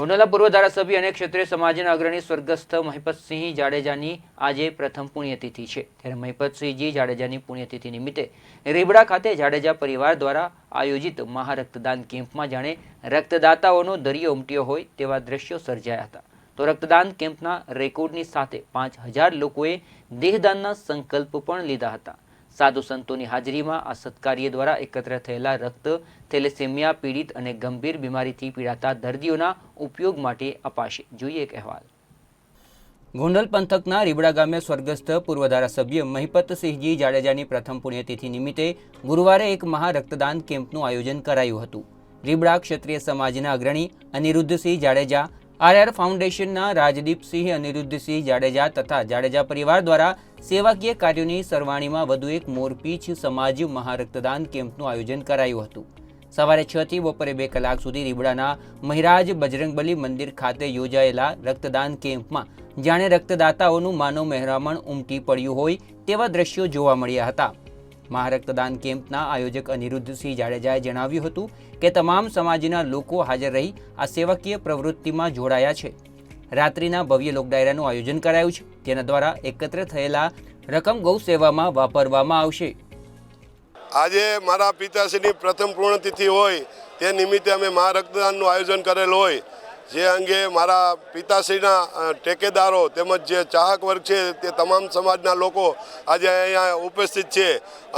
ગોંડલના પૂર્વ ધારાસભ્ય અને ક્ષત્રિય સમાજના અગ્રણી સ્વર્ગસ્થ મહિપતસિંહ જાડેજાની આજે પ્રથમ પુણ્યતિથિ છે. ત્યારે મહિપતસિંહજી જાડેજાની પુણ્યતિથિ નિમિત્તે રીબડા ખાતે જાડેજા પરિવાર દ્વારા આયોજિત મહારક્તદાન કેમ્પમાં જાણે રક્તદાતાઓનો દરિયો ઉમટ્યો હોય તેવા દ્રશ્યો સર્જાયા હતા. તો રક્તદાન કેમ્પના રેકોર્ડની સાથે પાંચ હજાર લોકોએ દેહદાનના સંકલ્પ પણ લીધા હતા. સાધુ સંતોની હાજરીમાં આ સત્કાર્ય દ્વારા એકત્ર થયેલા રક્ત, થેલેસેમિયા, પીડિત અને ગંભીર બીમારીથી પીડાતા દર્દીઓના ઉપયોગ માટે અપાશે. જોઈએ એક અહેવાલ. ગોંડલ પંથકના રીબડા ગામે સ્વર્ગસ્થ પૂર્વ ધારાસભ્ય મહિપતસિંહજી જાડેજાની પ્રથમ પુણ્યતિથિ નિમિત્તે ગુરુવારે એક મહા રક્તદાન કેમ્પનું આયોજન કરાયું હતું. રીબડા ક્ષત્રિય સમાજના અગ્રણી અનિરુદ્ધસિંહ જાડેજા આરઆર ફાઉન્ડેશનના રાજદીપસિંહ અનિરુદ્ધસિંહ જાડેજા તથા જાડેજા પરિવાર દ્વારા સેવાકીય કાર્યોની સરવાણીમાં વધુ એક મોરપીછ સમાજ મહારક્તદાન કેમ્પનું આયોજન કરાયું હતું. સવારે છ થી બપોરે બે કલાક સુધી રીબડાના મહિરાજ બજરંગબલી મંદિર ખાતે યોજાયેલા રક્તદાન કેમ્પમાં જાણે રક્તદાતાઓનું માનવ મહેરામણ ઉમટી પડ્યું હોય તેવા દ્રશ્યો જોવા મળ્યા હતા. મહારક્તદાન કેમ્પના આયોજક અનિરુદ્ધસિંહ જાડેજાએ જણાવ્યું હતું કે તમામ સમાજના લોકો હાજર રહી આ સેવાકીય પ્રવૃત્તિમાં જોડાયા છે. રાત્રિના ભવ્ય લોકડાયરાનું આયોજન કરાયું છે. જેના દ્વારા એકત્ર થયેલા રકમ ગૌ સેવામાં વાપરવામાં આવશે. આજે મારા પિતાશ્રીની પ્રથમ પૂર્ણતિથિ હોય તે નિમિત્તે અમે મહારક્તદાનનું આયોજન કરેલ હોય. જે અંગે મારા પિતાશ્રીના ટેકેદારો તેમજ જે ચાહક વર્ગ છે તે તમામ સમાજના લોકો આજે અહીંયા ઉપસ્થિત છે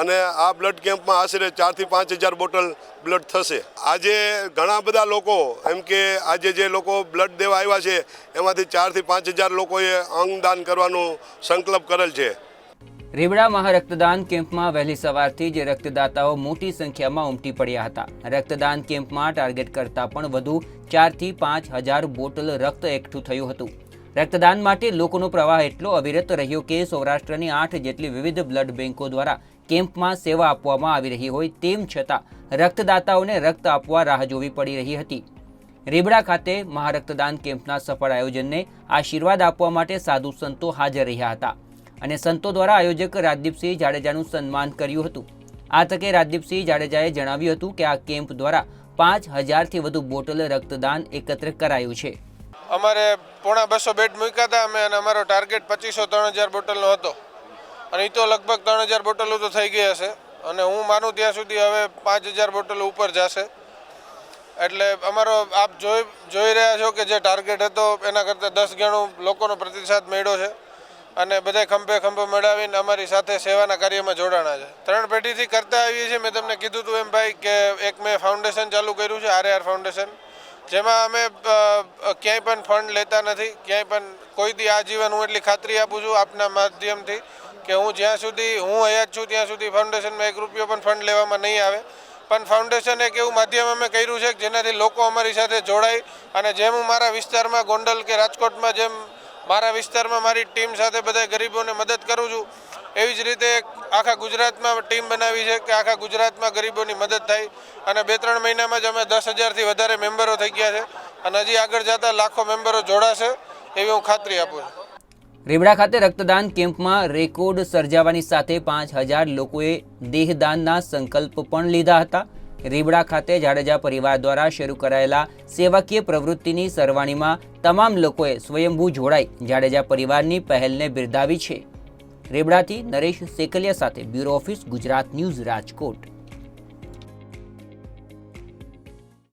અને આ બ્લડ કેમ્પમાં આશરે ચારથી પાંચ હજાર બોટલ બ્લડ થશે. આજે ઘણા બધા લોકો, એમ કે આજે જે લોકો બ્લડ દેવા આવ્યા છે, એમાંથી ચારથી પાંચ હજાર લોકોએ અંગદાન કરવાનો સંકલ્પ કરેલ છે. રેવડા મહારક્તદાન કેમ્પમાં વહેલી સવારથી જ રક્તદાતાઓ મોટી સંખ્યામાં ઉમટી પડ્યા હતા. રક્તદાન કેમ્પમાં ટાર્ગેટ કરતાં પણ વધુ ચારથી પાંચ હજાર બોટલ રક્ત એકઠું થયું હતું. રક્તદાન માટે લોકોનો પ્રવાહ એટલો અવિરત રહ્યો કે સૌરાષ્ટ્રની આઠ જેટલી વિવિધ બ્લડ બેન્કો દ્વારા કેમ્પમાં સેવા આપવામાં આવી રહી હોય તેમ છતાં રક્તદાતાઓને રક્ત આપવા રાહ જોવી પડી રહી હતી. રેબડા ખાતે મહારક્તદાન કેમ્પના સફળ આયોજનને આશીર્વાદ આપવા માટે સાધુ સંતો હાજર રહ્યા હતા. અને સંતો દ્વારા આયોજક રાજદીપસિંહ જાડેજાનું સન્માન કર્યું હતું. આ તકે રાજદીપસિંહ જાડેજાએ જણાવ્યું હતું કે આ કેમ્પ દ્વારા પાંચ હજારથી વધુ બોટલ રક્તદાન એકત્ર કરાયું છે. અમારે પોણા બસો બેડ મૂક્યા હતા અમે અને અમારો ટાર્ગેટ પચીસો ત્રણ હજાર બોટલનો હતો. અને એ તો લગભગ ત્રણ હજાર બોટલો તો થઈ ગઈ હશે. અને હું માનું ત્યાં સુધી હવે પાંચ હજાર બોટલો ઉપર જશે. એટલે અમારો આપ જોઈ જોઈ રહ્યા છો કે જે ટાર્ગેટ હતો, એના કરતાં દસ ગણું લોકોનો પ્રતિસાદ મળ્યો છે. અને બધા ખંભે ખંભે મેળવીને અમારી સાથે સેવાના કાર્યમાં જોડાણા છે. ત્રણ પેઢીથી કરતા આવીએ છીએ. મેં તમને કીધું હતું એમ ભાઈ કે એક મેં ફાઉન્ડેશન ચાલુ કર્યું છે આર આર ફાઉન્ડેશન જેમાં અમે ક્યાંય પણ ફંડ લેતા નથી, ક્યાંય પણ કોઈ દી આજીવન હું એટલી ખાતરી આપું છું આપના માધ્યમથી કે હું જ્યાં સુધી, હું હયાત છું ત્યાં સુધી ફાઉન્ડેશનમાં એક રૂપિયો પણ ફંડ લેવામાં નહીં આવે. પણ ફાઉન્ડેશન એક એવું માધ્યમ અમે કર્યું છે જેનાથી લોકો અમારી સાથે જોડાય અને જેમ હું મારા વિસ્તારમાં ગોંડલ કે રાજકોટમાં જેમ મારા વિસ્તારમાં મારી ટીમ સાથે બધા ગરીબોને મદદ કરું છું. એવી જ રીતે આખા ગુજરાતમાં ટીમ બનાવી છે કે આખા ગુજરાતમાં ગરીબોની મદદ થાય. અને બે ત્રણ મહિનામાં જ અમે દસ હજારથી વધારે મેમ્બરો થઈ ગયા છે. અને હજી આગળ જતાં લાખો મેમ્બરો જોડાશે એવી હું ખાતરી આપું છું. રેવડા ખાતે રક્તદાન કેમ્પમાં રેકોર્ડ સર્જાવાની સાથે પાંચ હજાર લોકોએ દેહદાનના સંકલ્પ પણ લીધા હતા. રેવડા ખાતે જાડેજા પરિવાર દ્વારા શરૂ કરાયેલા સેવાકીય પ્રવૃત્તિની સરવાણીમાં તમામ લોકોએ સ્વયંભૂ જોડાઈ જાડેજા પરિવારની પહેલને બિરદાવી છે. રેબડાથી નરેશ સેકલિયા સાથે bureau office Gujarat news Rajkot.